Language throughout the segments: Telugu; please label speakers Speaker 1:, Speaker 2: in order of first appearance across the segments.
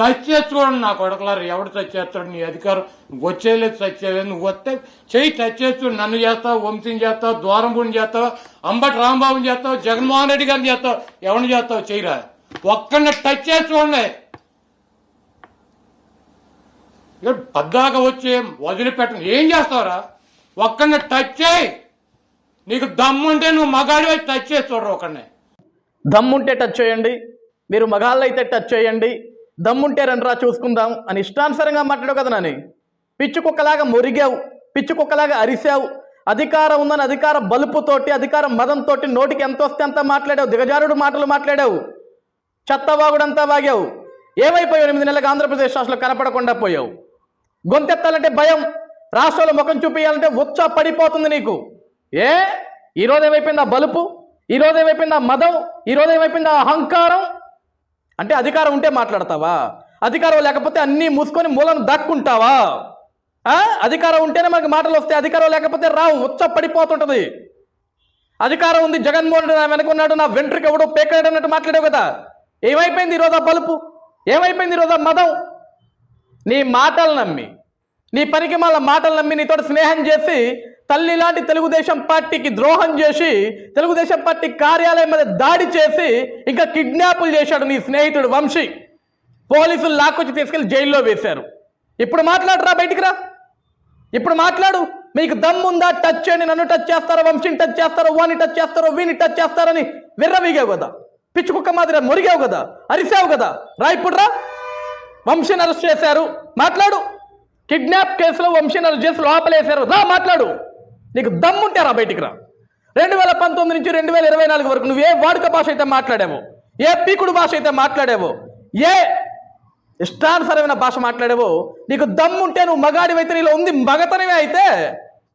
Speaker 1: టచ్ చేసి చూడండి నా కొడకలారు ఎవడు టచ్ చేస్తాడు నీ అధికారం. వచ్చేలేదు టచ్ చేయలేదు నువ్వు వస్తే చెయ్యి టచ్ చేస్తూ నన్ను చేస్తావు వంశీని చేస్తావు ద్వారంపూడిని చేస్తావు అంబటి రాంబాబుని చేస్తావు జగన్మోహన్ రెడ్డి గారిని చేస్తావు ఎవరిని చేస్తావు చెయ్యరా ఒక్కడిని టచ్ చేసి చూడండి పద్దాక వచ్చి వదిలిపెట్టను. ఏం చేస్తావురా? ఒక్కడిని టచ్ చేయి. నీకు దమ్ముంటే నువ్వు మగాడివై టచ్ చేసి చూడరు ఒకడిని
Speaker 2: దమ్ముంటే టచ్ చేయండి. మీరు మగాళ్ళు అయితే టచ్ చేయండి. దమ్ముంటే రండ్రా చూసుకుందాం అని ఇష్టానుసారంగా మాట్లాడావు కదా నాని. పిచ్చి కుక్కలాగా మురిగావు పిచ్చి కుక్కలాగా అరిసావు అధికారం ఉందని అధికార బలుపుతోటి అధికార మదంతో నోటికి ఎంత వస్తే అంత మాట్లాడావు దిగజారుడు మాటలు మాట్లాడావు చెత్తవాగుడంతా వాగావు ఏమైపోయావు ఎనిమిది నెలలకు ఆంధ్రప్రదేశ్ రాష్ట్రంలో కనపడకుండా పోయావు. గొంతెత్తాలంటే భయం రాష్ట్రంలో ముఖం చూపించాలంటే ఉచ్చ పడిపోతుంది నీకు. ఏ? ఈరోజు ఏమైపోయింది ఆ బలుపు? ఈరోజు ఏమైపోయింది ఆ మదం? ఈరోజు ఏమైపోయింది ఆ అహంకారం? అంటే అధికారం ఉంటే మాట్లాడతావా? అధికారం లేకపోతే అన్నీ మూసుకొని మూలను దాక్కుంటావా? అధికారం ఉంటేనే మనకి మాటలు వస్తాయి అధికారం లేకపోతే రావు ఉచ్చ పడిపోతుంటుంది. అధికారం ఉంది జగన్మోహన్ రెడ్డి నా వెనుకున్నాడు నా వెంట్రుకి ఎవడో పేకాడు అన్నట్టు మాట్లాడావు కదా. ఏమైపోయింది ఈరోజు ఆ బలుపు ఏమైపోయింది ఈరోజు ఆ మదం? నీ మాటలు నమ్మి నీ పనికి మళ్ళీ మాటలు నమ్మి నీతో స్నేహం చేసి తల్లి లాంటి తెలుగుదేశం పార్టీకి ద్రోహం చేసి తెలుగుదేశం పార్టీ కార్యాలయం మీద దాడి చేసి ఇంకా కిడ్నాపులు చేశాడు నీ స్నేహితుడు వంశీ. పోలీసులు లాక్కొచ్చి తీసుకెళ్ళి జైల్లో వేశారు. ఇప్పుడు మాట్లాడరా బయటికి రా. ఇప్పుడు మాట్లాడు. మీకు దమ్ముందా? టచ్ చేయండి. నన్ను టచ్ చేస్తారో? వంశీని టచ్ చేస్తారో? వాని టచ్ చేస్తారో? వీని టచ్ చేస్తారని విర్రవీగావు కదా. పిచ్చి కుక్క మాదిరి మురిగావు కదా. అరిసావు కదా. రా ఇప్పుడు రా. వంశీని అరెస్ట్ చేశారు. మాట్లాడు. కిడ్నాప్ కేసులో వంశీనాలు అరెస్ట్ చేసి లోపలేశారు. రా మాట్లాడు. నీకు దమ్ముంటే రా బయటికి రా. రెండు వేల పంతొమ్మిది నుంచి రెండు వేల ఇరవై నాలుగు వరకు నువ్వు ఏ వాడుక భాష అయితే మాట్లాడావు ఏ పీకుడు భాష అయితే మాట్లాడావు ఏ ఇష్టానుసరమైన భాష మాట్లాడావు నీకు దమ్ముంటే నువ్వు మగాడివైతే నీలో ఉంది మగతనమే అయితే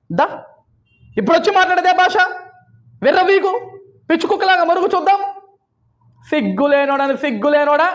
Speaker 2: దా. ఇప్పుడు వచ్చి మాట్లాడేదే భాష? విర్రవీగు పిచ్చుకుక్కలాగా మరుగు చూద్దాం. సిగ్గులేనోడని సిగ్గులేనోడా?